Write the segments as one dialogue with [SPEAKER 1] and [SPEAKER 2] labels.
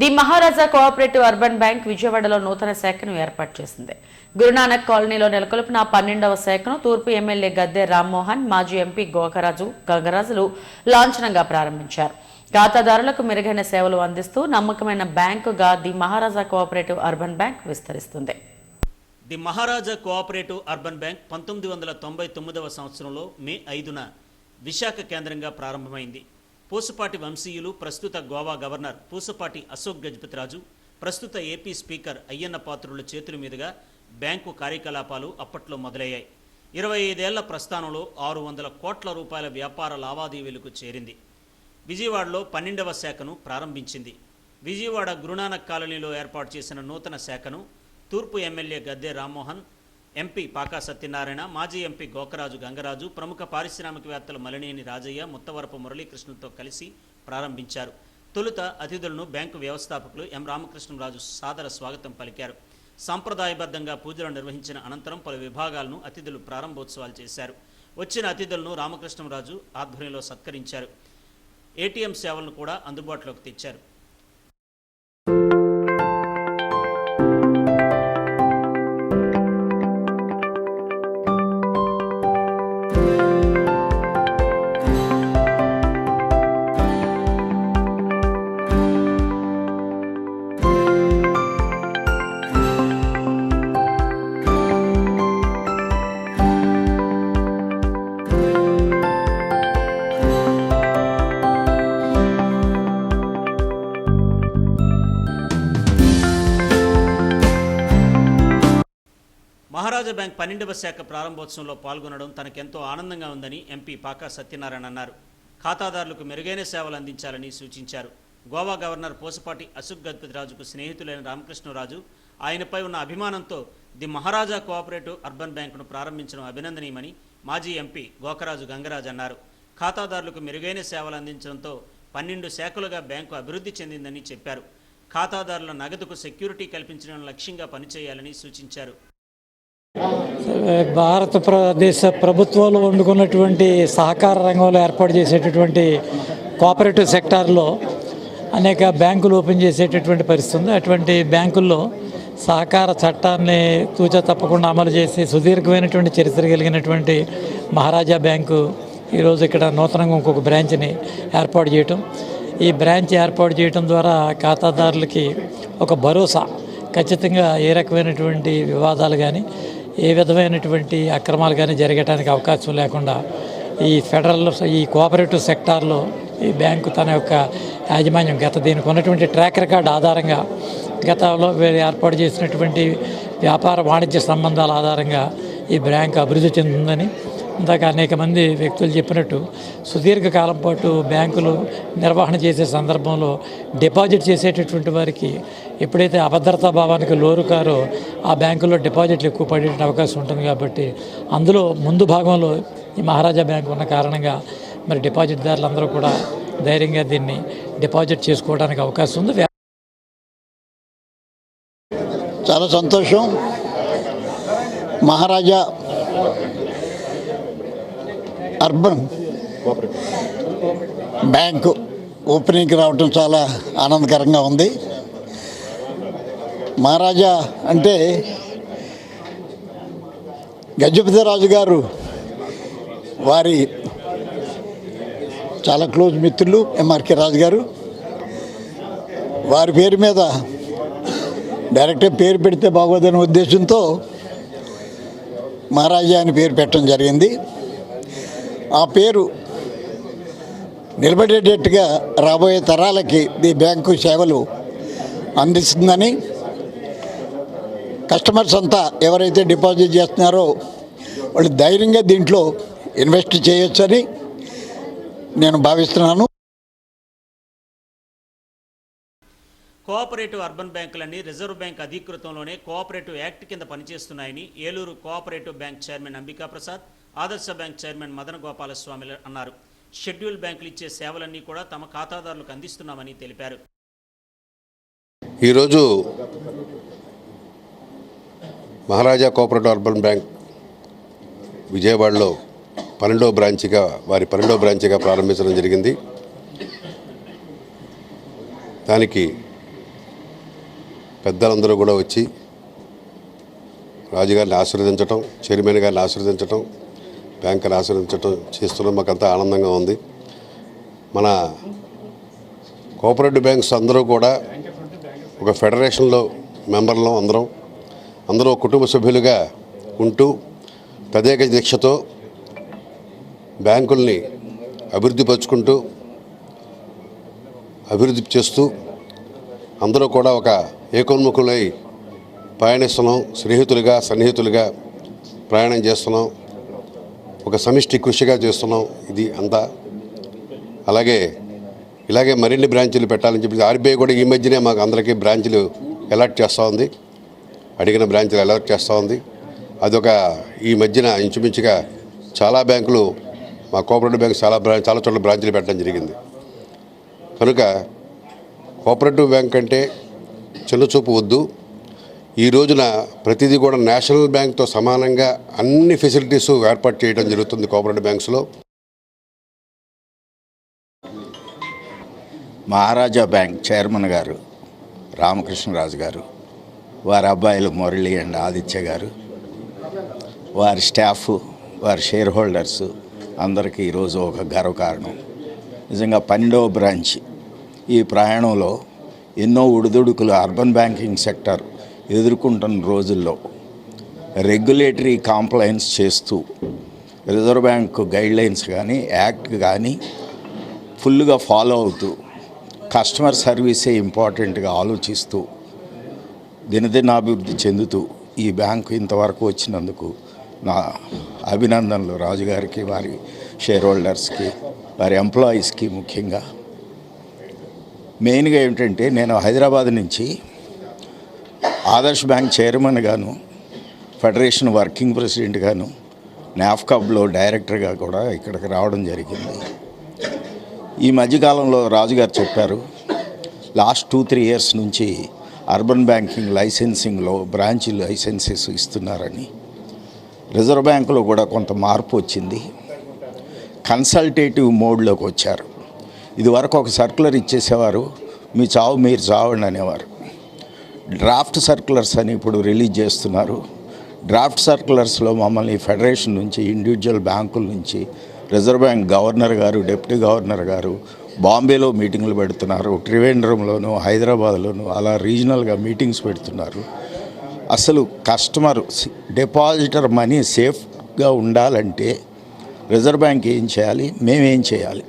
[SPEAKER 1] The Maharaja cooperative urban bank విజయవాడలో నూతన శాఖను ఏర్పాటు చేసింది. గురునానక్ కాలనీలో నెలకొల్పిన పన్నెండవ శాఖను తూర్పు ఎమ్మెల్యే గద్దె రామ్మోహన్ మాజీ ఎంపీ గోకరాజు గంగరాజులు లాంఛనంగా ప్రారంభించారు. ఖాతాదారులకు మెరుగైన సేవలు అందిస్తూ నమ్మకమైన బ్యాంకుగా the Maharaja cooperative urban bank విస్తరిస్తుంది.
[SPEAKER 2] The Maharaja cooperative urban bank పంతొమ్మిది వందల తొంభై తొమ్మిదవ సంవత్సరంలో మే ఐదున విశాఖ కేంద్రంగా ప్రారంభమైంది. పూసపాటి వంశీయులు ప్రస్తుత గోవా గవర్నర్ పూసపాటి అశోక్ గజపతిరాజు ప్రస్తుత ఏపీ స్పీకర్ అయ్యన్న పాత్రుల చేతుల మీదుగా బ్యాంకు కార్యకలాపాలు అప్పట్లో మొదలయ్యాయి. ఇరవై ఐదేళ్ళ ప్రస్థానంలో ఆరు వందల కోట్ల రూపాయల వ్యాపార లావాదేవీలకు చేరింది. విజయవాడలో పన్నెండవ శాఖను ప్రారంభించింది. విజయవాడ గురునానక్ కాలనీలో ఏర్పాటు చేసిన నూతన శాఖను తూర్పు ఎమ్మెల్యే గద్దె రామ్మోహన్ ఎంపీ పాకా సత్యనారాయణ మాజీ ఎంపీ గోకరాజు గంగరాజు ప్రముఖ పారిశ్రామికవేత్తలు మలినేని రాజయ్య ముత్తవరపు మురళీకృష్ణతో కలిసి ప్రారంభించారు. తొలుత అతిథులను బ్యాంకు వ్యవస్థాపకులు ఎం రామకృష్ణరాజు సాదర స్వాగతం పలికారు. సాంప్రదాయబద్ధంగా పూజలు నిర్వహించిన అనంతరం పలు విభాగాలను అతిథులు ప్రారంభోత్సవాలు చేశారు. వచ్చిన అతిథులను రామకృష్ణరాజు ఆధ్వర్యంలో సత్కరించారు. ఏటీఎం సేవలను కూడా అందుబాటులోకి తెచ్చారు. పన్నెండవ శాఖ ప్రారంభోత్సవంలో పాల్గొనడం తనకెంతో ఆనందంగా ఉందని ఎంపీ పాకా సత్యనారాయణ అన్నారు. ఖాతాదారులకు మెరుగైన సేవలు అందించాలని సూచించారు. గోవా గవర్నర్ పోసపాటి అశోక్ గజపతిరాజుకు స్నేహితులైన రామకృష్ణరాజు ఆయనపై ఉన్న అభిమానంతో ది మహారాజా కోఆపరేటివ్ అర్బన్ బ్యాంకును ప్రారంభించడం అభినందనీయమని మాజీ ఎంపీ గోకరాజు గంగరాజ్ అన్నారు. ఖాతాదారులకు మెరుగైన సేవలు అందించడంతో పన్నెండు శాఖలుగా బ్యాంకు అభివృద్ధి చెందిందని చెప్పారు. ఖాతాదారుల నగదుకు సెక్యూరిటీ కల్పించడం లక్ష్యంగా పనిచేయాలని సూచించారు.
[SPEAKER 3] భారత దేశ ప్రభుత్వాలు వండుకున్నటువంటి సహకార రంగంలో ఏర్పాటు చేసేటటువంటి కోఆపరేటివ్ సెక్టార్లో అనేక బ్యాంకులు ఓపెన్ చేసేటటువంటి పరిస్థితి ఉంది. అటువంటి బ్యాంకుల్లో సహకార చట్టాన్ని తూచా తప్పకుండా అమలు చేసి సుదీర్ఘమైనటువంటి చరిత్ర కలిగినటువంటి మహారాజా బ్యాంకు ఈరోజు ఇక్కడ నూతనంగా ఇంకొక బ్రాంచ్ని ఏర్పాటు చేయటం. ఈ బ్రాంచ్ ఏర్పాటు చేయటం ద్వారా ఖాతాదారులకి ఒక భరోసా ఖచ్చితంగా ఏ రకమైనటువంటి వివాదాలు కానీ ఏ విధమైనటువంటి అక్రమాలు కానీ జరగటానికి అవకాశం లేకుండా ఈ ఫెడరల్ ఈ కోఆపరేటివ్ సెక్టార్లో ఈ బ్యాంకు తన యొక్క యాజమాన్యం గత దీనికి ఉన్నటువంటి ట్రాక్ రికార్డ్ ఆధారంగా గతంలో వీరు ఏర్పాటు చేసినటువంటి వ్యాపార వాణిజ్య సంబంధాల ఆధారంగా ఈ బ్యాంక్ అభివృద్ధి చెందుతుందని ఇందాక అనేక మంది వ్యక్తులు చెప్పినట్టు సుదీర్ఘకాలం పాటు బ్యాంకులు నిర్వహణ చేసే సందర్భంలో డిపాజిట్ చేసేటటువంటి వారికి ఎప్పుడైతే అభద్రతా భావానికి లోరుకారో ఆ బ్యాంకులో డిపాజిట్లు ఎక్కువ పడే అవకాశం ఉంటుంది కాబట్టి అందులో ముందు భాగంలో ఈ మహారాజా బ్యాంక్ ఉన్న కారణంగా మరి డిపాజిట్దారులందరూ కూడా ధైర్యంగా దీన్ని డిపాజిట్ చేసుకోవడానికి అవకాశం ఉంది.
[SPEAKER 4] చాలా సంతోషం. మహారాజా అర్బన్ బ్యాంకు ఓపెనింగ్కి రావటం చాలా ఆనందకరంగా ఉంది. మహారాజా అంటే గజపతి రాజు గారు వారి చాలా క్లోజ్ మిత్రులు ఎంఆర్కే రాజు గారు. వారి పేరు మీద డైరెక్ట్గా పేరు పెడితే బాగోదనే ఉద్దేశంతో మహారాజా అని పేరు పెట్టడం జరిగింది. ఆ పేరు నిలబడేటట్టుగా రాబోయే తరాలకి ఈ బ్యాంకు సేవలు అందిస్తుందని కస్టమర్స్ అంతా ఎవరైతే డిపాజిట్ చేస్తున్నారో వాళ్ళు ధైర్యంగా దీంట్లో ఇన్వెస్ట్ చేయొచ్చని నేను భావిస్తున్నాను.
[SPEAKER 2] కోఆపరేటివ్ అర్బన్ బ్యాంకులన్నీ రిజర్వ్ బ్యాంక్ అధీకృతంలోనే కోఆపరేటివ్ యాక్ట్ కింద పనిచేస్తున్నాయని Eluru cooperative bank chairman Ambika Prasad Adarsha bank chairman మదన గోపాలస్వామి అన్నారు. షెడ్యూల్ బ్యాంకులు ఇచ్చే సేవలన్నీ కూడా తమ ఖాతాదారులకు అందిస్తున్నామని తెలిపారు.
[SPEAKER 5] ఈరోజు మహారాజా కోఆపరేటివ్ అర్బన్ బ్యాంక్ విజయవాడలో పన్నెండో బ్రాంచ్గా వారి పన్నెండో బ్రాంచ్గా ప్రారంభించడం జరిగింది. దానికి పెద్దలందరూ కూడా వచ్చి రాజుగారిని ఆశీర్వదించటం చైర్మన్ గారిని ఆశీర్వదించటం బ్యాంకులు ఆశీర్వదించటం చేస్తున్నాం మాకంతా ఆనందంగా ఉంది. మన కోఆపరేటివ్ బ్యాంక్స్ అందరూ కూడా ఒక ఫెడరేషన్లో మెంబర్లు అందరం. అందరూ కుటుంబ సభ్యులుగా ఉంటూ తదేక దీక్షతో బ్యాంకుల్ని అభివృద్ధి పరుచుకుంటూ అభివృద్ధి చేస్తూ అందరూ కూడా ఒక ఏకోన్ముఖులై ప్రయాణిస్తున్నాం. స్నేహితులుగా సన్నిహితులుగా ప్రయాణం చేస్తున్నాం. ఒక సమిష్టి కృషిగా చేస్తున్నాం ఇది అంతా. అలాగే ఇలాగే మరిన్ని బ్రాంచీలు పెట్టాలని చెప్పి ఆర్బీఐ కూడా ఈ మధ్యనే మాకు అందరికీ బ్రాంచీలు అలర్ట్ చేస్తూ ఉంది. అడిగిన బ్రాంచీలు అలర్ట్ చేస్తూ ఉంది. అదొక ఈ మధ్యన ఇంచుమించుగా చాలా బ్యాంకులు మా కోఆపరేటివ్ బ్యాంక్ చాలా బ్రాంచ్ చాలా చోట్ల బ్రాంచీలు పెట్టడం జరిగింది. కనుక కోఆపరేటివ్ బ్యాంక్ అంటే చిన్న చూపు వద్దు. ఈ రోజున ప్రతిదీ కూడా నేషనల్ బ్యాంక్తో సమానంగా అన్ని ఫెసిలిటీస్ ఏర్పాటు చేయడం జరుగుతుంది కోఆపరేటివ్ బ్యాంక్స్లో.
[SPEAKER 6] మహారాజా బ్యాంక్ చైర్మన్ గారు రామకృష్ణరాజు గారు వారి అబ్బాయిలు మురళి అండ్ ఆదిత్య గారు వారి స్టాఫ్ వారి షేర్ హోల్డర్స్ అందరికీ ఈరోజు ఒక గర్వకారణం నిజంగా పన్నెండవ బ్రాంచ్ ఈ ప్రయాణంలో ఎన్నో ఉడుదుడుకులు అర్బన్ బ్యాంకింగ్ సెక్టర్ ఎదుర్కొంటున్న రోజుల్లో రెగ్యులేటరీ కాంప్లైన్స్ చేస్తూ రిజర్వ్ బ్యాంక్ గైడ్లైన్స్ కానీ యాక్ట్ కానీ ఫుల్గా ఫాలో అవుతూ కస్టమర్ సర్వీసే ఇంపార్టెంట్గా ఆలోచిస్తూ దినదినాభివృద్ధి చెందుతూ ఈ బ్యాంకు ఇంతవరకు వచ్చినందుకు నా అభినందనలు రాజుగారికి వారి షేర్ హోల్డర్స్కి వారి ఎంప్లాయీస్కి ముఖ్యంగా. మెయిన్గా ఏమిటంటే నేను హైదరాబాద్ నుంచి ఆదర్శ్ బ్యాంక్ చైర్మన్ గాను ఫెడరేషన్ వర్కింగ్ ప్రెసిడెంట్ గాను నాఫ్కాబ్లో డైరెక్టర్గా కూడా ఇక్కడికి రావడం జరిగింది. ఈ మధ్యకాలంలో రాజుగారు చెప్పారు లాస్ట్ టూ త్రీ ఇయర్స్ నుంచి అర్బన్ బ్యాంకింగ్ లైసెన్సింగ్లో బ్రాంచ్ లైసెన్సెస్ ఇస్తున్నారని. రిజర్వ్ బ్యాంకులో కూడా కొంత మార్పు వచ్చింది. కన్సల్టేటివ్ మోడ్లోకి వచ్చారు. ఇదివరకు ఒక సర్కులర్ ఇచ్చేసేవారు మీ చావు మీరు చావండి అనేవారు. డ్రాఫ్ట్ సర్కులర్స్ అని ఇప్పుడు రిలీజ్ చేస్తున్నారు. డ్రాఫ్ట్ సర్కులర్స్లో మమ్మల్ని ఫెడరేషన్ నుంచి ఇండివిజువల్ బ్యాంకుల నుంచి reserve bank governor garu deputy governor garu బాంబేలో మీటింగ్లు పెడుతున్నారు. త్రివేంద్రంలోను హైదరాబాద్లోను అలా రీజనల్గా మీటింగ్స్ పెడుతున్నారు. అసలు కస్టమర్ డిపాజిటర్ మనీ సేఫ్గా ఉండాలంటే రిజర్వ్ బ్యాంక్ ఏం చేయాలి? మేమేం చేయాలి?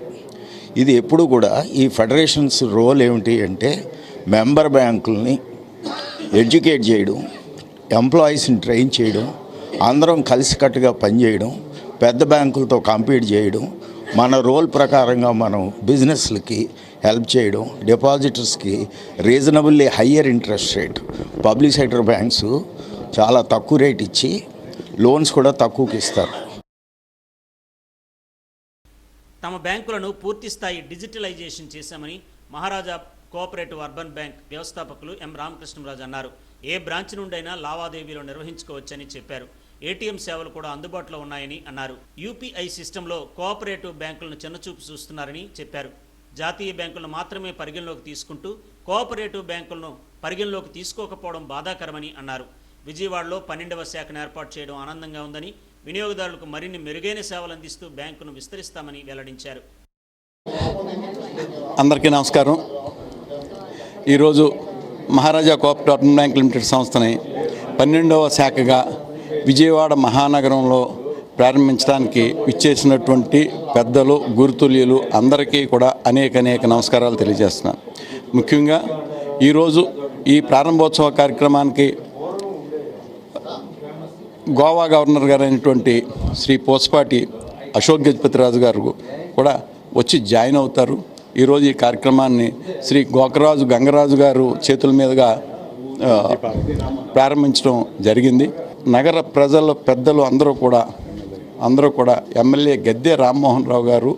[SPEAKER 6] ఇది ఎప్పుడు కూడా ఈ ఫెడరేషన్స్ రోల్ ఏమిటి అంటే మెంబర్ బ్యాంకుల్ని ఎడ్యుకేట్ చేయడం ఎంప్లాయీస్ని ట్రైన్ చేయడం అందరం కలిసికట్టుగా పనిచేయడం పెద్ద బ్యాంకులతో కంపీట్ చేయడం మన రోల్ ప్రకారంగా మనం బిజినెస్లకి హెల్ప్ చేయడం డిపాజిటర్స్కి reasonably higher interest rate public sector banks చాలా తక్కువ రేట్ ఇచ్చి లోన్స్ కూడా తక్కువకి ఇస్తారు.
[SPEAKER 2] తమ బ్యాంకులను పూర్తి స్థాయి డిజిటలైజేషన్ చేశామని మహారాజా కోఆపరేటివ్ అర్బన్ బ్యాంక్ వ్యవస్థాపకులు ఎం రామకృష్ణరాజు అన్నారు. ఏ బ్రాంచ్ నుండైనా లావాదేవీలు నిర్వహించుకోవచ్చని చెప్పారు. ఏటీఎం సేవలు కూడా అందుబాటులో ఉన్నాయని అన్నారు. యూపీఐ సిస్టంలో కోఆపరేటివ్ బ్యాంకులను చిన్నచూపు చూస్తున్నారని చెప్పారు. జాతీయ బ్యాంకులను మాత్రమే పరిగణలోకి తీసుకుంటూ కోఆపరేటివ్ బ్యాంకులను పరిగణలోకి తీసుకోకపోవడం బాధాకరమని అన్నారు. విజయవాడలో పన్నెండవ శాఖను ఏర్పాటు చేయడం ఆనందంగా ఉందని వినియోగదారులకు మరిన్ని మెరుగైన సేవలు అందిస్తూ బ్యాంకును విస్తరిస్తామని వెల్లడించారు.
[SPEAKER 7] అందరికీ నమస్కారం. ఈరోజు మహారాజా కోఆపరేటివ్ బ్యాంక్ లిమిటెడ్ సంస్థని పన్నెండవ శాఖగా విజయవాడ మహానగరంలో ప్రారంభించడానికి ఇచ్చేసినటువంటి పెద్దలు గురుతుల్యులు అందరికీ కూడా అనేక అనేక నమస్కారాలు తెలియజేస్తున్నాను. ముఖ్యంగా ఈరోజు ఈ ప్రారంభోత్సవ కార్యక్రమానికి గోవా గవర్నర్ గారైనటువంటి శ్రీ పోస్పాటి అశోక్ గజపతిరాజు గారు కూడా వచ్చి జాయిన్ అవుతారు. ఈరోజు ఈ కార్యక్రమాన్ని శ్రీ గోకరాజు గంగరాజు గారు చేతుల మీదుగా ప్రారంభించడం జరిగింది. నగర ప్రజల పెద్దలు అందరూ కూడా అందరూ కూడా ఎమ్మెల్యే గద్దె రామ్మోహన్ రావు గారు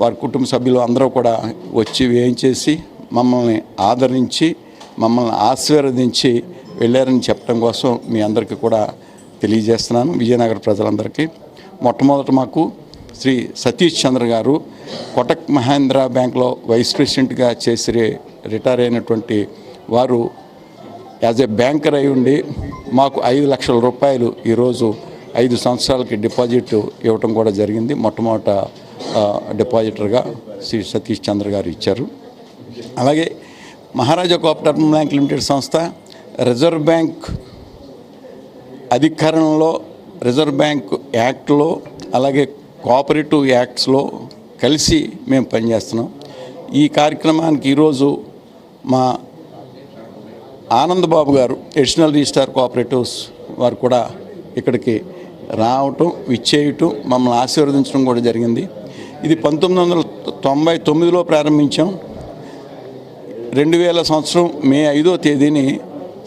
[SPEAKER 7] వారి కుటుంబ సభ్యులు అందరూ కూడా వచ్చి వేయించేసి మమ్మల్ని ఆదరించి మమ్మల్ని ఆశీర్వదించి వెళ్ళారని చెప్పడం కోసం మీ అందరికీ కూడా తెలియజేస్తున్నాను. విజయనగర ప్రజలందరికీ. మొట్టమొదట మాకు శ్రీ సతీష్ చంద్ర గారు కొటక్ మహేంద్ర బ్యాంక్లో వైస్ ప్రెసిడెంట్గా చేసి రిటైర్ అయినటువంటి వారు యాజ్ ఏ బ్యాంకర్ అయి ఉండి మాకు ఐదు లక్షల రూపాయలు ఈరోజు ఐదు సంవత్సరాలకి డిపాజిట్ ఇవ్వటం కూడా జరిగింది. మొట్టమొదట డిపాజిటర్గా శ్రీ సతీష్ చంద్ర గారు ఇచ్చారు. అలాగే మహారాజా కోఆపరేటివ్ బ్యాంక్ లిమిటెడ్ సంస్థ రిజర్వ్ బ్యాంక్ అధికారంలో రిజర్వ్ బ్యాంక్ యాక్ట్లో అలాగే కోఆపరేటివ్ యాక్ట్స్లో కలిసి మేము పనిచేస్తున్నాం. ఈ కార్యక్రమానికి ఈరోజు మా ఆనందబాబు గారు ఎడిషనల్ రిజిస్టార్ కోఆపరేటివ్స్ వారు కూడా ఇక్కడికి రావటం విచ్చేయటం మమ్మల్ని ఆశీర్వదించడం కూడా జరిగింది. ఇది పంతొమ్మిది వందల తొంభై తొమ్మిదిలో ప్రారంభించాం. రెండు వేల సంవత్సరం మే ఐదో తేదీని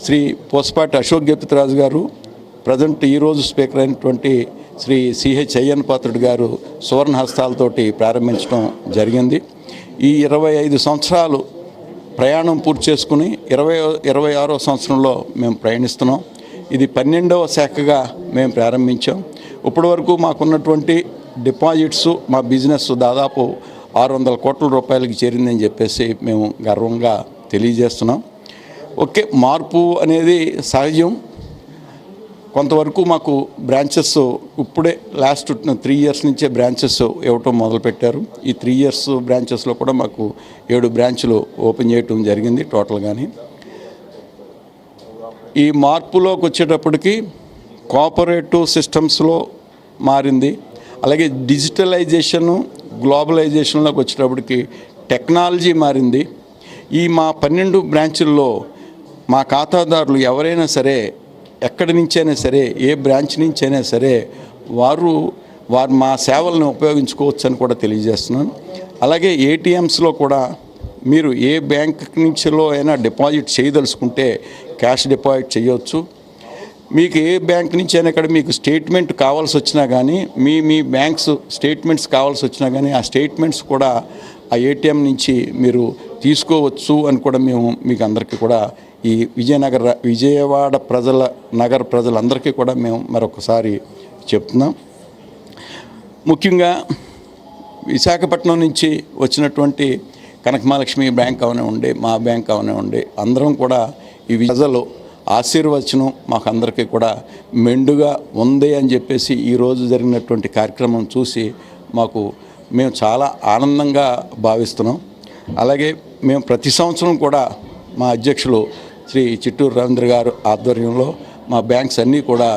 [SPEAKER 7] శ్రీ పోసపాటి అశోక్ గెప్తిరాజు గారు ప్రజెంట్ ఈరోజు స్పీకర్ అయినటువంటి శ్రీ సిహెచ్ అయ్యన్ పాత్రుడు గారు సువర్ణ హస్తాలతోటి ప్రారంభించడం జరిగింది. ఈ ఇరవై ఐదు సంవత్సరాలు ప్రయాణం పూర్తి చేసుకుని ఇరవై ఇరవై ఆరో సంవత్సరంలో మేము ప్రయాణిస్తున్నాం. ఇది పన్నెండవ శాఖగా మేము ప్రారంభించాం. ఇప్పటి వరకు మాకున్నటువంటి డిపాజిట్స్ మా బిజినెస్ దాదాపు ఆరు వందల కోట్ల రూపాయలకి చేరిందని చెప్పేసి మేము గర్వంగా తెలియజేస్తున్నాం. ఓకే మార్పు అనేది సహజం. కొంతవరకు మాకు బ్రాంచెస్ ఇప్పుడే లాస్ట్ త్రీ ఇయర్స్ నుంచే బ్రాంచెస్ ఇవ్వటం మొదలుపెట్టారు. ఈ త్రీ ఇయర్స్ బ్రాంచెస్లో కూడా మాకు ఏడు బ్రాంచ్లు ఓపెన్ చేయటం జరిగింది టోటల్గాని ఈ మార్పులోకి వచ్చేటప్పటికి కోఆపరేటివ్ సిస్టమ్స్లో మారింది. అలాగే డిజిటలైజేషను గ్లోబలైజేషన్లోకి వచ్చేటప్పటికి టెక్నాలజీ మారింది. ఈ మా పన్నెండు బ్రాంచుల్లో మా ఖాతాదారులు ఎవరైనా సరే ఎక్కడి నుంచైనా సరే ఏ బ్రాంచ్ నుంచైనా సరే వారు వారు మా సేవలను ఉపయోగించుకోవచ్చు అని కూడా తెలియజేస్తున్నాను. అలాగే ఏటీఎమ్స్లో కూడా మీరు ఏ బ్యాంక్ నుంచిలో అయినా డిపాజిట్ చేయదలుచుకుంటే క్యాష్ డిపాజిట్ చేయవచ్చు మీకు ఏ బ్యాంక్ నుంచి అయినా ఇక్కడ మీకు స్టేట్మెంట్ కావాల్సి వచ్చినా కానీ మీ మీ బ్యాంక్స్ స్టేట్మెంట్స్ కావాల్సి వచ్చినా కానీ ఆ స్టేట్మెంట్స్ కూడా ఆ ఏటీఎం నుంచి మీరు తీసుకోవచ్చు అని కూడా మేము మీకు అందరికీ కూడా ఈ విజయనగర విజయవాడ ప్రజల నగర ప్రజలందరికీ కూడా మేము మరొకసారి చెప్తున్నాం. ముఖ్యంగా విశాఖపట్నం నుంచి వచ్చినటువంటి కనకమహాలక్ష్మి బ్యాంక్ అవనివ్వండి మా బ్యాంక్ అవనివ్వండి అందరం కూడా ఈ ప్రజలు ఆశీర్వచనం మాకు అందరికీ కూడా మెండుగా ఉంది అని చెప్పేసి ఈరోజు జరిగినటువంటి కార్యక్రమం చూసి మాకు మేము చాలా ఆనందంగా భావిస్తున్నాం. అలాగే మేము ప్రతి సంవత్సరం కూడా మా అధ్యక్షులు శ్రీ చిట్టూరు రవీంద్ర గారు ఆధ్వర్యంలో మా బ్యాంక్స్ అన్నీ కూడా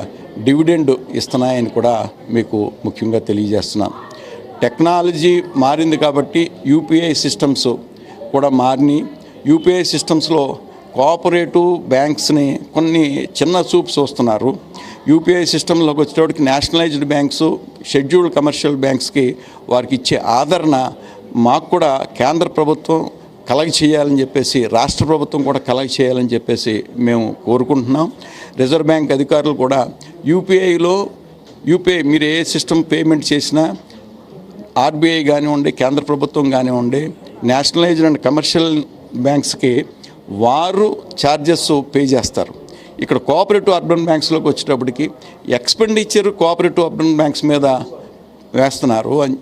[SPEAKER 7] డివిడెండ్ ఇస్తున్నాయని కూడా మీకు ముఖ్యంగా తెలియజేస్తున్నాను టెక్నాలజీ మారింది కాబట్టి యూపీఐ సిస్టమ్స్ కూడా మారినాయి యూపీఐ సిస్టమ్స్లో కోఆపరేటివ్ బ్యాంక్స్ని కొన్ని చిన్న చూపు చూస్తున్నారు యూపీఐ సిస్టంలోకి వచ్చేటప్పటికి నేషనలైజ్డ్ బ్యాంక్స్ షెడ్యూల్డ్ కమర్షియల్ బ్యాంక్స్కి వారికి ఇచ్చే ఆదరణ మాకు కూడా కేంద్ర ప్రభుత్వం కలగ చేయాలని చెప్పేసి రాష్ట్ర ప్రభుత్వం కూడా కలగ చేయాలని చెప్పేసి మేము కోరుకుంటున్నాం. రిజర్వ్ బ్యాంక్ అధికారులు కూడా యూపీఐలో యూపీఐ మీరు ఏ సిస్టమ్ పేమెంట్ చేసినా ఆర్బీఐ కానివ్వండి కేంద్ర ప్రభుత్వం కానివ్వండి నేషనలైజ్డ్ అండ్ కమర్షియల్ బ్యాంక్స్కి వారు ఛార్జెస్ పే చేస్తారు. ఇక్కడ కోఆపరేటివ్ అర్బన్ బ్యాంక్స్లోకి వచ్చేటప్పటికి ఎక్స్పెండిచర్ కోఆపరేటివ్ అర్బన్ బ్యాంక్స్ మీద వేస్తున్నారు. అని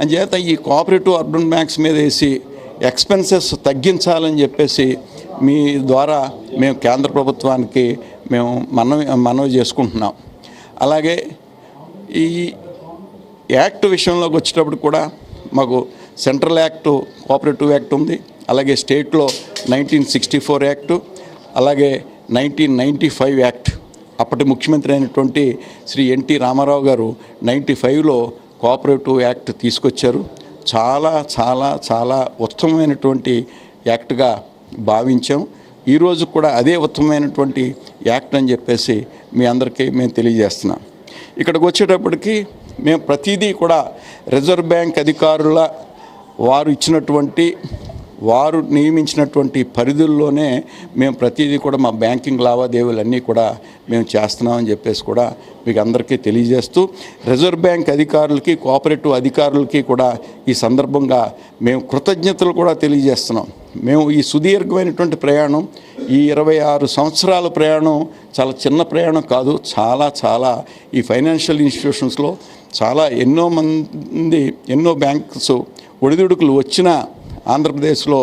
[SPEAKER 7] అంచేత ఈ కోఆపరేటివ్ అర్బన్ బ్యాంక్స్ మీద వేసి ఎక్స్పెన్సెస్ తగ్గించాలని చెప్పేసి మీ ద్వారా మేము కేంద్ర ప్రభుత్వానికి మేము మనవి మనవి చేసుకుంటున్నాం. అలాగే ఈ యాక్ట్ విషయంలోకి వచ్చేటప్పుడు కూడా మాకు సెంట్రల్ యాక్ట్ కోఆపరేటివ్ యాక్ట్ ఉంది. అలాగే స్టేట్లో నైన్టీన్ సిక్స్టీ ఫోర్ యాక్టు అలాగే నైన్టీన్ నైంటీ ఫైవ్ యాక్ట్. అప్పటి ముఖ్యమంత్రి అయినటువంటి శ్రీ ఎన్టీ రామారావు గారు నైంటీ ఫైవ్లో కోఆపరేటివ్ యాక్ట్ తీసుకొచ్చారు. చాలా చాలా చాలా ఉత్తమమైనటువంటి యాక్ట్గా భావించాం. ఈరోజు కూడా అదే ఉత్తమమైనటువంటి యాక్ట్ అని చెప్పేసి మీ అందరికీ మేము తెలియజేస్తున్నాం. ఇక్కడికి వచ్చేటప్పటికి మేము ప్రతిదీ కూడా రిజర్వ్ బ్యాంక్ అధికారుల వారు ఇచ్చినటువంటి వారు నియమించినటువంటి పరిధుల్లోనే మేము ప్రతిదీ కూడా మా బ్యాంకింగ్ లావాదేవీలన్నీ కూడా మేము చేస్తున్నామని చెప్పేసి కూడా మీకు అందరికీ తెలియజేస్తూ రిజర్వ్ బ్యాంక్ అధికారులకి కోఆపరేటివ్ అధికారులకి కూడా ఈ సందర్భంగా మేము కృతజ్ఞతలు కూడా తెలియజేస్తున్నాం. మేము ఈ సుదీర్ఘమైనటువంటి ప్రయాణం ఈ ఇరవై ఆరు సంవత్సరాల ప్రయాణం చాలా చిన్న ప్రయాణం కాదు చాలా చాలా ఈ ఫైనాన్షియల్ ఇన్స్టిట్యూషన్స్లో చాలా ఎన్నో మంది ఎన్నో బ్యాంక్స్ ఒడిదుడుకులు వచ్చినా ఆంధ్రప్రదేశ్లో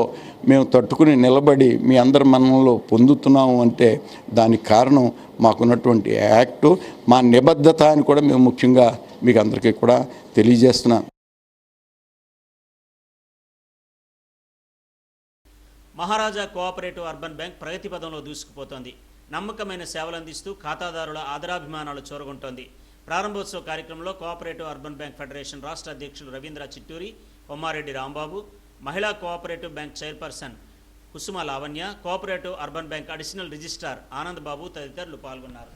[SPEAKER 7] మేము తట్టుకుని నిలబడి మీ అందరి మనంలో పొందుతున్నాము అంటే దానికి కారణం మాకున్నటువంటి యాక్టు మా నిబద్ధత అని కూడా మేము ముఖ్యంగా మీకు అందరికీ కూడా తెలియజేస్తున్నాం.
[SPEAKER 2] మహారాజా కోఆపరేటివ్ అర్బన్ బ్యాంక్ ప్రగతి పదంలో దూసుకుపోతోంది. నమ్మకమైన సేవలు అందిస్తూ ఖాతాదారుల ఆదరాభిమానాలు చూరగొంటోంది. ప్రారంభోత్సవ కార్యక్రమంలో కోఆపరేటివ్ అర్బన్ బ్యాంక్ ఫెడరేషన్ రాష్ట్ర అధ్యక్షులు Ravindra Chitturi Kommareddy Rambabu Mahila cooperative bank chairperson Kusuma Lavanya cooperative urban bank additional registrar Anand Babu తదితరులు పాల్గొన్నారు.